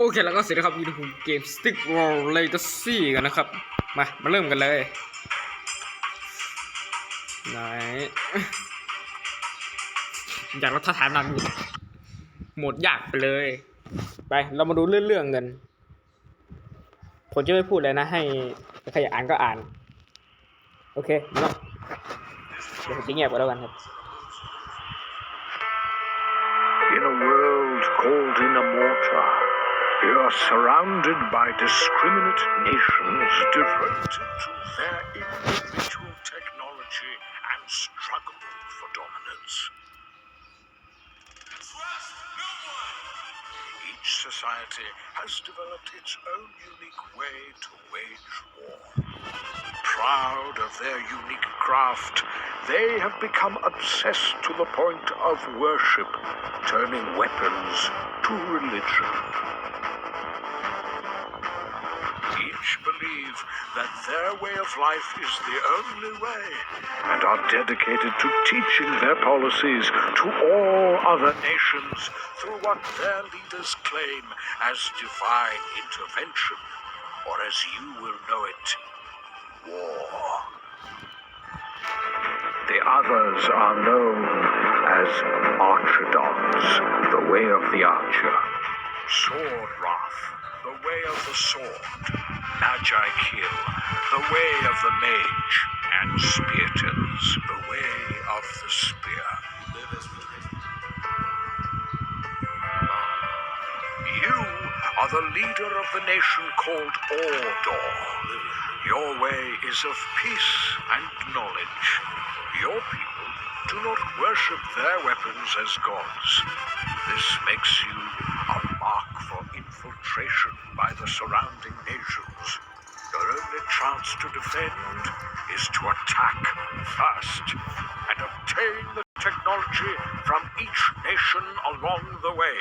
โอเคแล้วก็เสร็จแล้วครับอยู่ในเกม Stick Wall Legacy กันนะครับ มา มาเริ่มกันเลยไหนอยากเราท้าทายนำหมดยากไปเลย ไป เรามาดูเรื่องๆกันผมจะไม่พูดเลยนะ ให้ใครอยากอ่านก็อ่าน โอเคมาแล้วเดี๋ยวผมจะเงียบไปแล้วกันครับ In a world called in a you are surrounded by discriminate nations devoted to their individual technology and struggle for dominance. Each society has developed its own unique way to wage war. Proud of their unique craft, they have become obsessed to the point of worship, turning weapons to religion. Believe that their way of life is the only way and are dedicated to teaching their policies to all other nations through what their leaders claim as divine intervention, or as you will know it, war. The others are known as Archidons, the way of the archer. Sword Wrath, the way of the sword. Magi Kill, the way of the mage. And Speartons, the way of the spear. You are the leader of the nation called Ordor. Your way is of peace and knowledge. Your people do not worship their weapons as gods. This makes you penetration by the surrounding nations. Your only chance to defend is to attack first and obtain the technology from each nation along the way.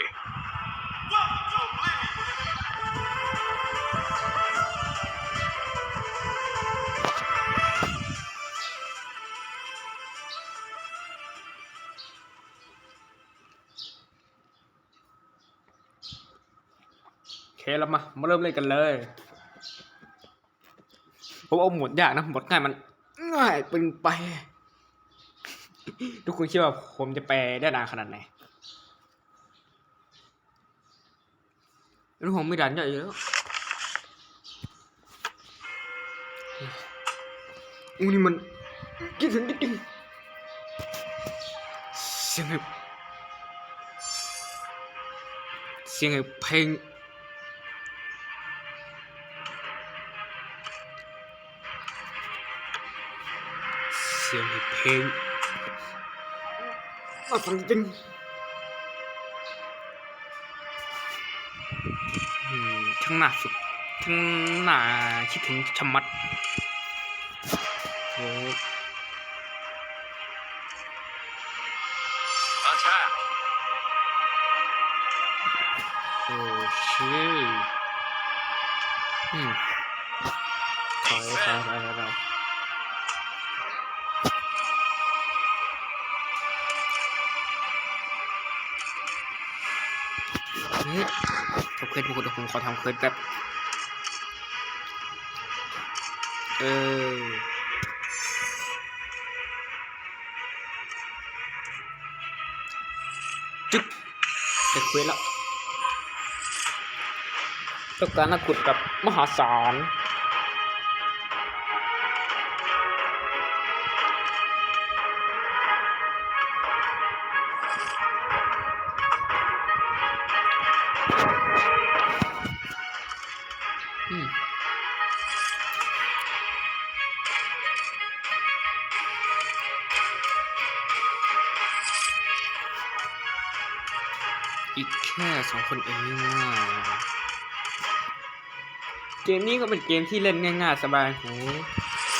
Welcome, please. แล้วมามาเริ่มเล่นกันเลยผมเอาหมดยากนะหมดง่ายมันง่ายเป็นไป ทุกคนคิดว่าผมจะแปลได้นานขนาดไหนแล้วผมไม่ดันใหญ่แล้วอู้นี่มันคิดถึงจริงๆเสียงไอ้เสียงไอ้เพลงเสียงเพลง น่าฟังจริงอืมทั้งหน้าสุดทั้งห ทำเควสพวกคุณเดี๋ยวผมขอทำเคิร์ดแบบเออจึ๊บได้เควสแล้วต้องการนักขุดกับมหาศาล สองคนเองง่ายๆเกมนี้ก็เป็นเกมที่เล่นง่ายๆสบายหู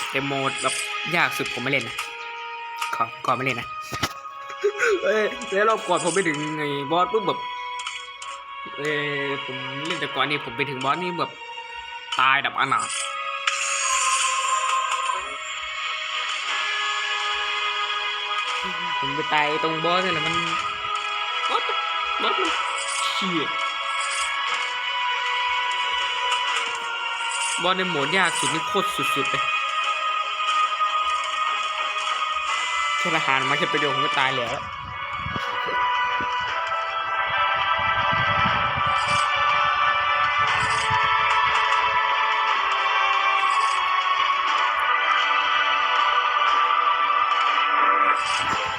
แต่โหมดแบบยากสุดผมไม่เล่นนะขอขอไม่เล่นนะเอ้ยแล้วรอบก่อนผมไปถึงไอ้บอสปุ๊บแบบเอ้ยผมเล่นแต่ก่อนนี่ผมไปถึงบอสนี่แบบตายดับอนาถผมไปตายตรงบอสนี่แหละมันบอสบอสมัน ชี่ยบอลในโหมดยากสุดนี่โคตรสุดๆเลยแค่ทหารมาแค่ไปโดนผมก็ตายแล้ว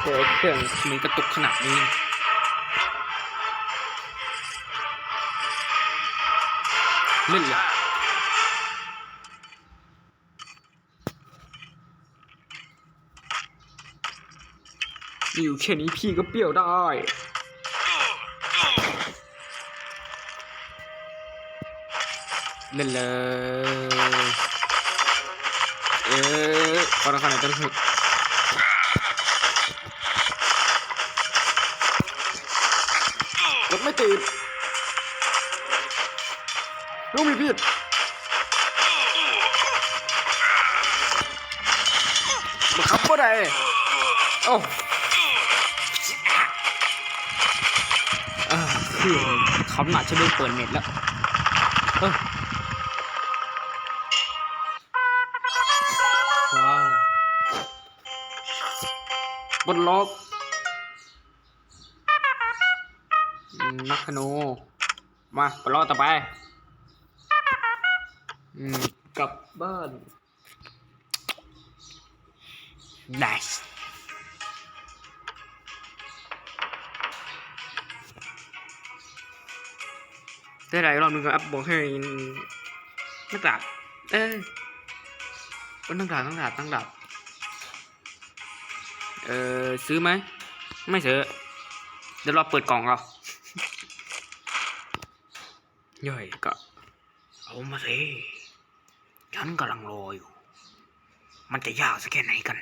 โอ้เครื่องมันกระตุกขนาดนี้ เล่นเลยอยู่แค่นี้พี่ก็เปรี้ยวได้ เล่นเลยเออขอราคาไหนต้นหุดรถไม่ติด ลูกมีพิษมาขับบ่ได้โอ้เออคือคำหนักจะเริ่มเปิดเน็ตแล้วเออว้าวบนล็อกนักธนูมาปลอต่อไป อืมกลับบ้าน nice ได้หลายรอบนึงก็อัพบอกให้น้ากากเอ้ยก็ตั้งดาบตั้งดาบตั้งดาบเออซื้อไหม ไม่ซื้อ เดี๋ยวรอเปิดกล่องเราย่อยก็เอามาสิ ฉันกำลังรออยู่ มันจะยากสักแค่ไหนกัน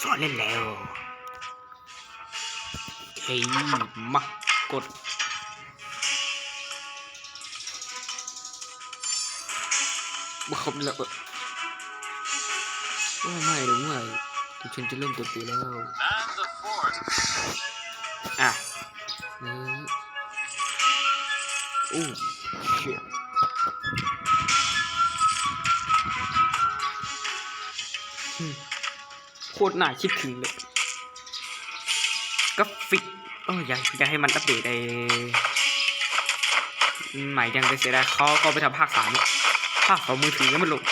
สอนเล่นแล้วเฮ้ยมากดบุคคลแล้วเออโอ้ไม่หรือไม่ที่ฉันจะเล่นตัวตีแล้ว ตรน่าคิดถึงเลยกราฟิกเอออยากอยากให้มันอัปเดตไอ้ใหม่ยังไปเสียดายเขาก็ไปทำภาคสามภาคสองมือถือยังไม่ลง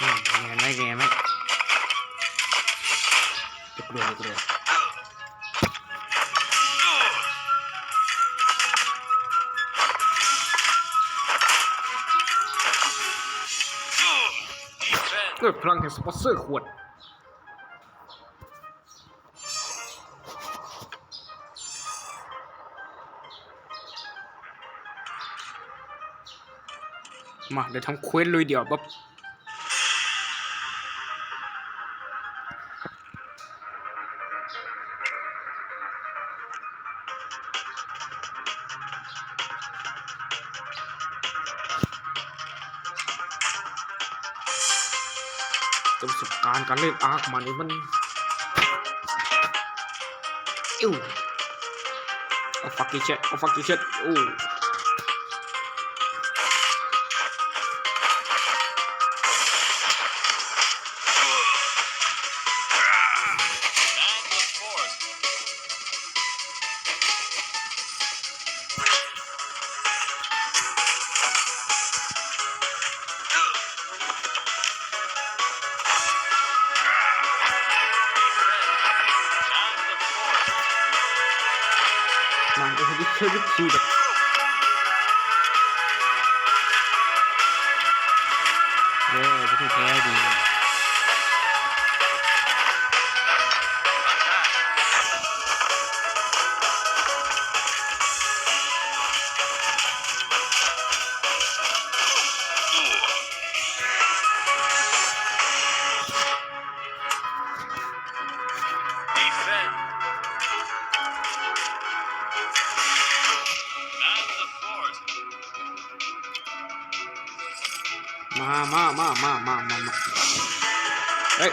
อืมแงไหมเงนไหม ด้วยพลังแห่งสปอนเซอร์ขวด มาเดี๋ยวทำเควสลุยเดี่ยวปั๊บ ประสบการณ์การ ที่เ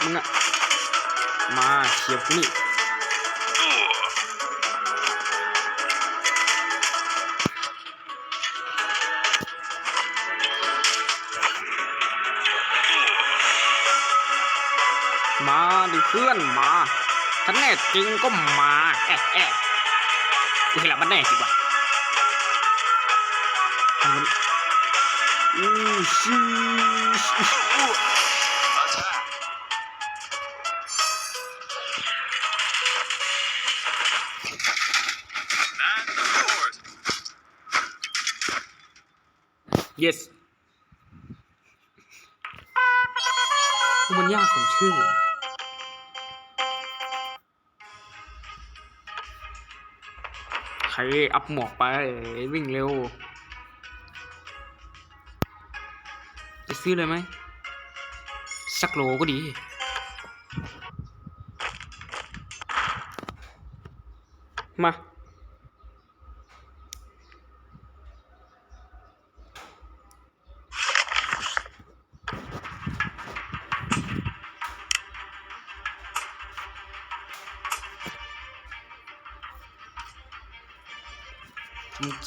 มึงอะมาเชียบนี่มาดิเพื่อนมาถ้าแน่จริงก็มาแอะแอะกูเห็นแล้วมันแน่จริงวะอืมชิ yes มันยากสมชื่อ ใครอัพหมวกไป วิ่งเร็ว จะซื้อเลยไหม สักโลก็ดีมา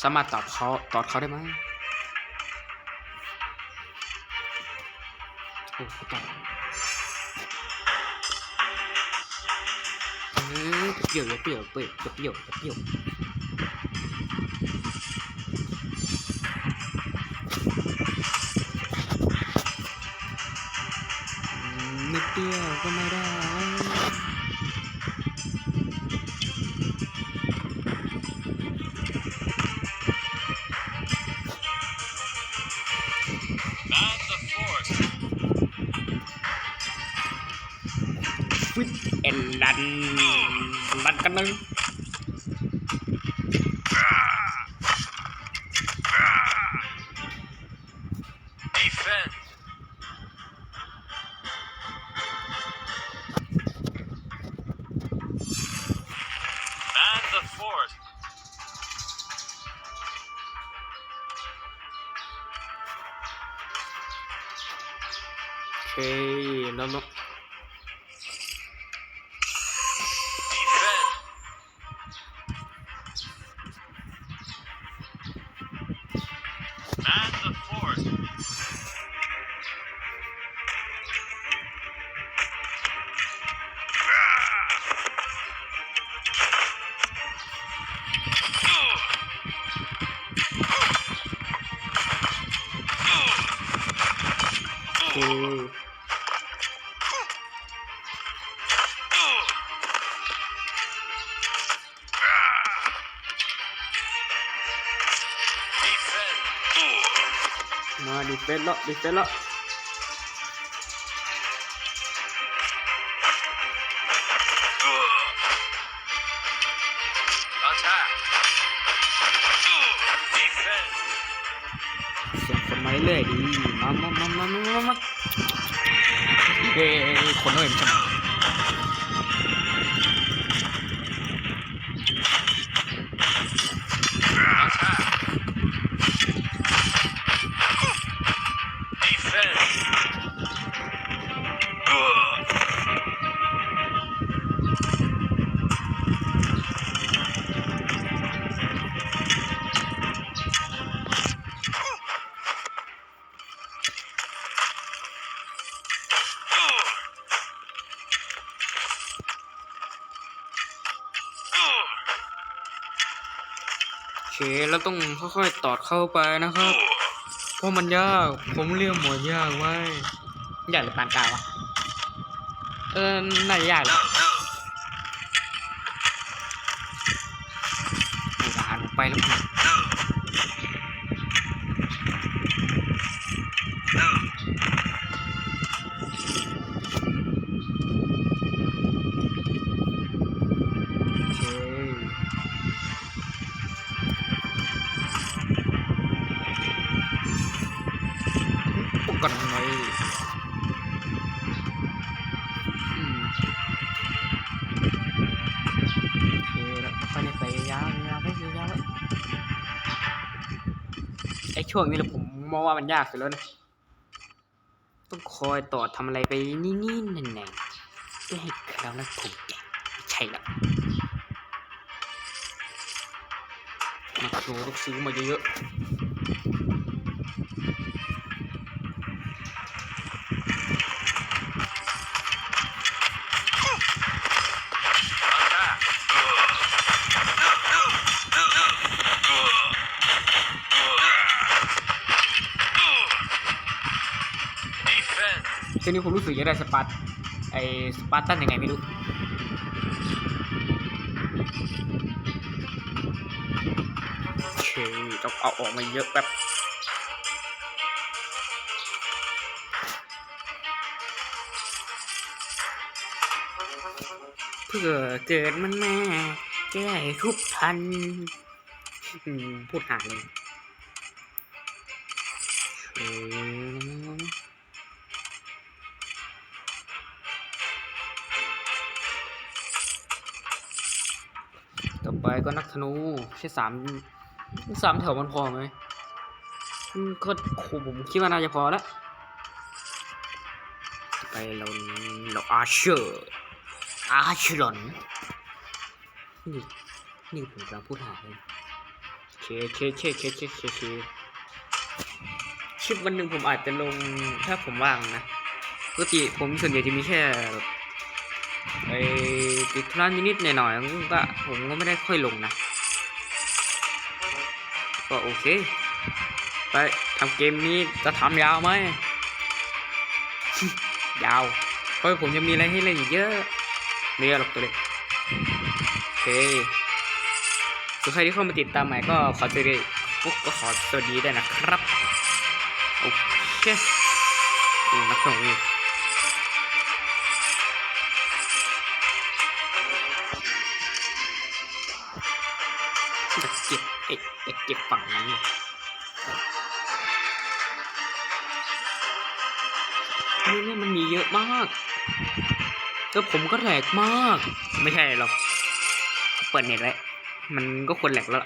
สามารถตอบเขาตอบเขาได้ไหมโอ้ตอบเออเปรี้ยวเปรี้ยวเปรี้ยวเปรี้ยวเปรี้ยวไม่เปรี้ยวก็ไม่ได้ แล้ว ม เคแล้วต้องค่อยๆตอดเข้าไปนะครับ เพราะมันยาก ผมเรียกหมวดยากไว้ยากหรือปานกลางวะเออน่าจะยากแหละอาหารผมไปแล้ว ช่วงนี้แหละผมมองว่ามันยากสุดแล้วนะต้องคอยต่อทำอะไรไปนี่นี่ๆแน่ๆเพื่อให้คราวนั้นถูกใจไม่ใช่ละมาโชว์ต้องซื้อมาเยอะ วงนี้ผมรู้สึกอยากได้สปาร์ตไอสปาร์ตันยังไงไม่รู้โอเคต้องเอาออกมาเยอะแบบเพื่อเกิดมันแมาแก้ทุกทันพูดหาเลย ต่อไปก็นักธนูใช่สามสามแถวมันพอไหมก็โหผมคิดว่าน่าจะพอแล้วไปเราเราอาเชอร์อาชรอนนี่นี่ผมกำลังพูดหาเลยเคเคเคเคเคเคเคคลิปวันหนึ่งผมอาจจะลงถ้าผมว่างนะปกติผมส่วนใหญ่จะมีแค่แบบ ไอ้ติดธุระนิดๆหน่อยๆก็ผมก็ไม่ได้ค่อยลงนะ ก็โอเค ไปทำเกมนี้จะทำยาวไหม ยาว เพราะผมยังมีอะไรให้เล่นอีกเยอะไม่เยอะหรอกตัวเล็กโอเคส่วนใครที่เข้ามาติดตามใหม่ก็ขอสวัสดีปุ๊กก็ขอสวัสดีได้นะครับ โอเคอืมนักส่งนี่ ฝั่งนั้นเนี่ยเนี่ยมันมีเยอะมากแล้วผมก็แหลกมาก ไม่ใช่หรอก เปิดเน็ตไว้ว มันก็ควรแหลกแล้ว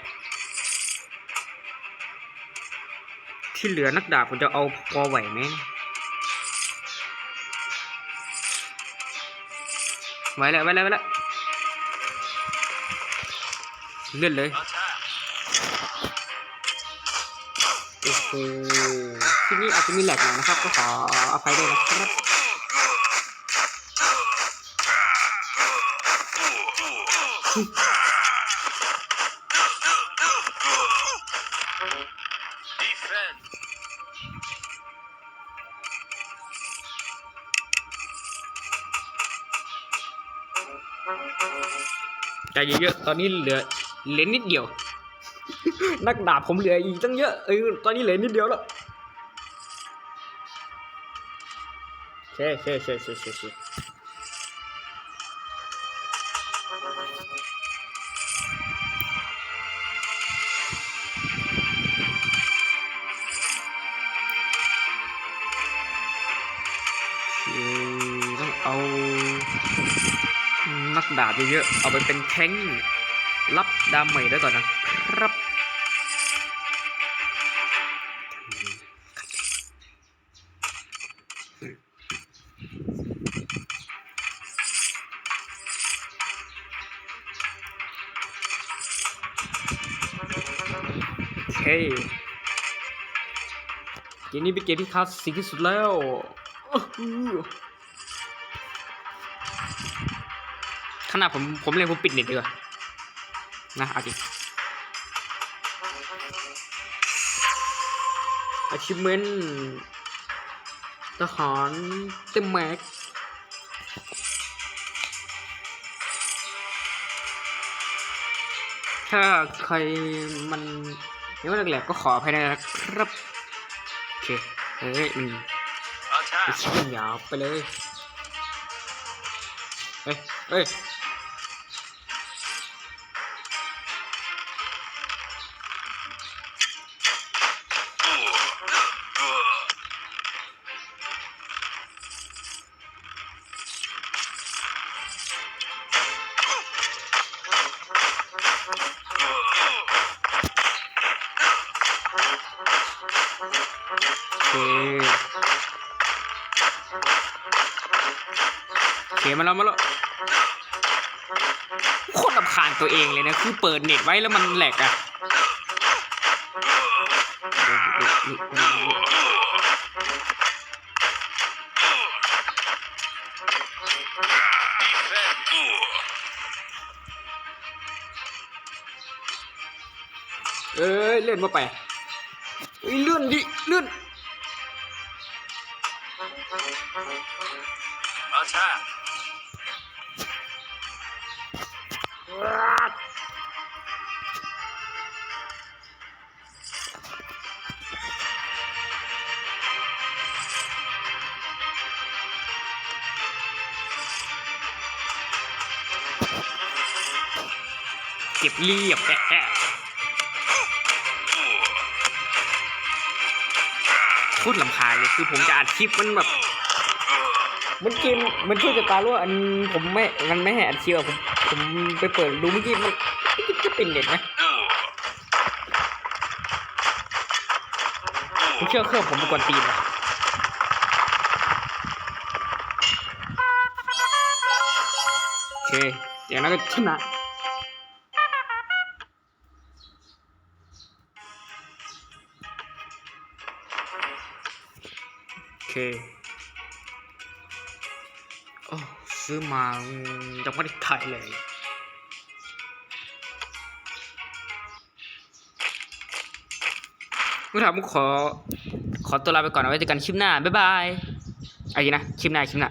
ที่เหลือนักดาบผมจะเอาพอไหวไหมไหวแล้วไหวแล้วไหวแล้วเลื่อนเลย โอ้ที่นี่อาจจะมีแหลกหน่อยนะครับ ก็ขออภัยด้วยนะครับใจเยอะๆตอนนี้เหลือเหลือนิดเดียว นักดาบผมเหลืออีกตั้งเยอะเออตอนนี้เหลือนิดเดียวแล้วเช่เช่เช่เช่เช่เช่ต้องเอานักดาบเยอะๆเอาไปเป็นแท้งรับดาเมจได้ก่อนนะ ครับโอเคเกมนี้เป็นเกมที่คลาสสิกที่สุดแล้วขนาดผมผมเล่นผมปิดเน็ตดีกว่านะเอาจริง achievement ทหารเต็มแม็กถ้าใครมันยังไม่แหลกๆก็ขออภัยด้วยนะครับ โอเค เฮ้ยมันไป Attack. ชิมยาวไปเลย เฮ้ย เฮ้ย มาแล้วมาแล้วโคตรรำคาญตัวเองเลยนะ คือเปิดเน็ตไว้แล้วมันแหลกอะเอ้ยเลื่อนมาไปเอ้ยเลื่อนดิเลื่อน Attack! เก็บเรียบแอะพูดลำพานเลยคือผมจะอัดคลิปมันแบบ มันเกมมันช่วยกับการรู้วอันผมไม่มันไม่ให้อัดคลิปอะผมผมไปเปิดดูเมื่อกี้มันก็เป็นเน็ตนะผมเชื่อเครื่องผมเป็นกวนตีนอะโอเคอย่างนั้นก็ชนะโอเค ซื้อมาอยังไม่ได้ขายเลยเมื่อถามผมขอ ขอตัวลาไปก่อนเอาไว้เจอกันคลิปหน้า บ๊ายบายอาอย่างนี้นะ คลิปหน้า คลิปหน้า